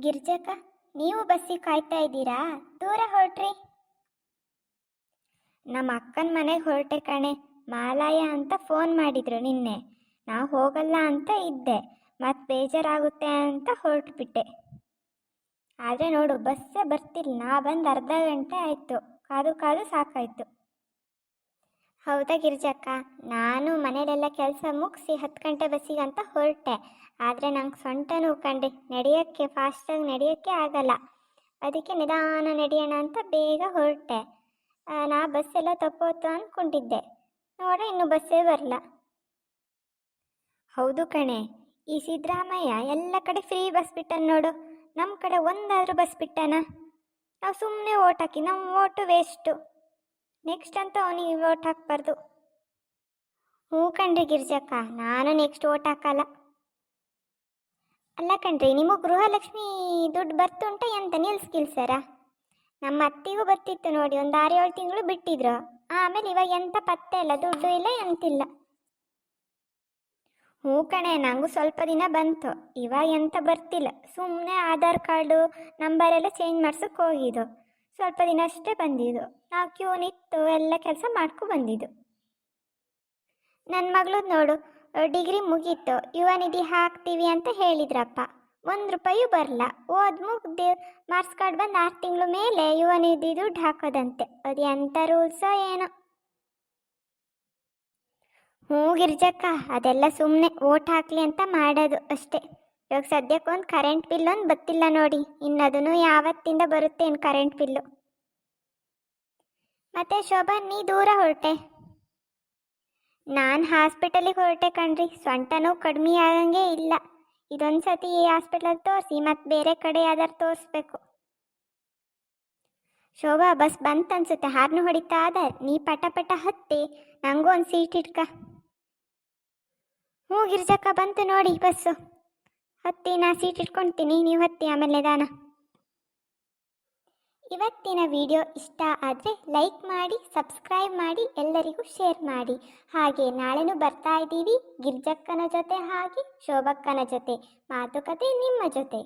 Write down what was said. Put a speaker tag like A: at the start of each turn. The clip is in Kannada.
A: ಗಿರ್ಜಕ್ಕ, ನೀವು ಬಸ್ಸಿಗೆ ಕಾಯ್ತಾ ಇದ್ದೀರಾ? ದೂರ ಹೊರಟ್ರಿ. ನಮ್ಮ ಅಕ್ಕನ ಮನೆಗೆ ಹೊರಟೆ ಕಣೆ. ಮಾಲಾಯ ಅಂತ ಫೋನ್ ಮಾಡಿದ್ರು ನಿನ್ನೆ. ನಾವು ಹೋಗಲ್ಲ ಅಂತ ಇದ್ದೆ. ಮತ್ತೆ ಬೇಜಾರಾಗುತ್ತೆ ಅಂತ ಹೊರಟ್ಬಿಟ್ಟೆ. ಆದರೆ ನೋಡು, ಬಸ್ಸೇ ಬರ್ತಿಲ್ಲ. ನಾ ಬಂದು ಅರ್ಧ ಗಂಟೆ ಆಯಿತು. ಕಾದು ಕಾದು ಸಾಕಾಯಿತು. ಹೌದಾ ಗಿರಿಜಕ್ಕ? ನಾನು ಮನೇಲೆಲ್ಲ ಕೆಲಸ ಮುಗಿಸಿ ಹತ್ತು ಗಂಟೆ ಬಸ್ಸಿಗೆ ಅಂತ ಹೊರಟೆ. ಆದರೆ ನಂಗೆ ಸೊಂಟ ನೋವು ಕಂಡೆ. ನಡೆಯೋಕ್ಕೆ ಫಾಸ್ಟಾಗಿ ನಡೆಯೋಕ್ಕೆ ಆಗಲ್ಲ. ಅದಕ್ಕೆ ನಿಧಾನ ನಡೆಯೋಣ ಅಂತ ಬೇಗ ಹೊರಟೆ. ನಾ ಬಸ್ಸೆಲ್ಲ ತಪ್ಪೋತು ಅಂದ್ಕೊಂಡಿದ್ದೆ ನೋಡ್ರೆ ಇನ್ನು ಬಸ್ಸೇ ಬರಲ್ಲ ಹೌದು ಕಣೆ. ಈ ಸಿದ್ದರಾಮಯ್ಯ ಎಲ್ಲ ಕಡೆ ಫ್ರೀ ಬಸ್ ಬಿಟ್ಟನ್ ನೋಡು. ನಮ್ಮ ಕಡೆ ಒಂದಾದರೂ ಬಸ್ ಬಿಟ್ಟನ? ನಾವು ಸುಮ್ಮನೆ ಓಟ್ ಹಾಕಿ ನಮ್ಮ ಓಟು ವೇಸ್ಟು ನೆಕ್ಸ್ಟ್ ಅಂತ ಅವನಿಗೆ ಓಟ್ ಹಾಕ್ಬಾರ್ದು. ಹ್ಞೂ ಕಣ್ರಿ ಗಿರ್ಜಕ್ಕ, ನಾನು ನೆಕ್ಸ್ಟ್ ಓಟ್ ಹಾಕಲ್ಲ. ಅಲ್ಲ ಕಣ್ರಿ ನಿಮಗೆ ಗೃಹಲಕ್ಷ್ಮಿ ದುಡ್ಡು ಬರ್ತುಂಟ ಎಂತ ನಿಲ್ಸ್ಕಿಲ್ಸರ ನಮ್ಮ ಅತ್ತಿಗೂ ಬರ್ತಿತ್ತು ನೋಡಿ, ಒಂದು ಆರು ಏಳು ತಿಂಗಳು ಬಿಟ್ಟಿದ್ರು. ಆಮೇಲೆ ಇವಾಗ ಎಂತ ಪತ್ತೆ ಇಲ್ಲ, ದುಡ್ಡು ಇಲ್ಲ, ಎಂತಿಲ್ಲ. ಹ್ಞೂ ಕಣೆ ನನಗೂ ಸ್ವಲ್ಪ ದಿನ ಬಂತು. ಇವಾಗ ಎಂತ ಬರ್ತಿಲ್ಲ. ಸುಮ್ಮನೆ ಆಧಾರ್ ಕಾರ್ಡು ನಂಬರ್ ಎಲ್ಲ ಚೇಂಜ್ ಮಾಡ್ಸೋಕೆ ಹೋಗಿದ್ದು. ಸ್ವಲ್ಪ ದಿನ ಅಷ್ಟೇ ಬಂದಿದ್ದು. ನಾವು ಕ್ಯೂ ನಿಂತು ಎಲ್ಲ ಕೆಲಸ ಮಾಡ್ಕೊ ಬಂದಿದ್ದು. ನನ್ನ ಮಗಳು ನೋಡು, ಡಿಗ್ರಿ ಮುಗೀತು, ಯುವ ನಿಧಿ ಹಾಕ್ತೀವಿ ಅಂತ ಹೇಳಿದ್ರಪ್ಪ. ಒಂದು ರೂಪಾಯಿಯೂ ಬರಲ್ಲ ಓದ್ ಮುಗ್ದು ಮಾರ್ಕ್ಸ್ ಕಾರ್ಡ್ ಬಂದು ಆರು ತಿಂಗಳು ಮೇಲೆ ಯುವ ನಿಧಿ ದುಡ್ಡು ಹಾಕೋದಂತೆ. ಅದು ಎಂಥ ರೂಲ್ಸೋ ಏನೋ. ಹ್ಞೂ ಗಿರ್ಜಕ್ಕ, ಅದೆಲ್ಲ ಸುಮ್ಮನೆ ಓಟ್ ಹಾಕ್ಲಿ ಅಂತ ಮಾಡೋದು ಅಷ್ಟೇ. ಇವಾಗ ಸದ್ಯಕ್ಕೆ ಒಂದು ಕರೆಂಟ್ ಬಿಲ್ ಒಂದು ಬತ್ತಿಲ್ಲ ನೋಡಿ. ಇನ್ನು ಅದನ್ನು ಯಾವತ್ತಿಂದ ಬರುತ್ತೆ ಇನ್ನು ಕರೆಂಟ್ ಬಿಲ್ಲು ಮತ್ತೆ ಶೋಭಾ, ನೀ ದೂರ ಹೊರಟೆ. ನಾನು ಹಾಸ್ಪಿಟಲಿಗೆ ಹೊರಟೆ ಕಣ್ರಿ. ಸೊಂಟ ನೋವು ಕಡಿಮೆ ಆಗಂಗೆ ಇಲ್ಲ. ಇದೊಂದು ಸತಿ ಈ ಹಾಸ್ಪಿಟಲ್ ತೋರಿಸಿ, ಮತ್ತೆ ಬೇರೆ ಕಡೆ ಯಾವ್ದಾರು ತೋರಿಸ್ಬೇಕು. ಶೋಭಾ, ಬಸ್ ಬಂತ ಅನ್ಸುತ್ತೆ. ಹಾರ್ನು ಹೊಡಿತಾ ಅದ. ನೀ ಪಟ ಪಟ ಹತ್ತಿ, ನಂಗೂ ಒಂದು ಸೀಟ್ ಇಟ್ಕ. ಹ್ಞೂ, ಗಿರ್ಜಕ್ಕ ಬಂತು ನೋಡಿ ಬಸ್ಸು. ಹತ್ತಿ ನಾ ಸೀಟ್ ಇಟ್ಕೊಳ್ತೀನಿ ನೀವು ಹತ್ತಿ ಆಮೇಲೆ ದಾನ. ಇವತ್ತಿನ ವಿಡಿಯೋ ಇಷ್ಟ ಆದರೆ ಲೈಕ್ ಮಾಡಿ, ಸಬ್ಸ್ಕ್ರೈಬ್ ಮಾಡಿ, ಎಲ್ಲರಿಗೂ ಶೇರ್ ಮಾಡಿ. ಹಾಗೆ ನಾಳೆನೂ ಬರ್ತಾ ಇದ್ದೀವಿ, ಗಿರ್ಜಕ್ಕನ ಜೊತೆ ಹಾಗೆ ಶೋಭಕ್ಕನ ಜೊತೆ, ಮಾತುಕತೆ ನಿಮ್ಮ ಜೊತೆ.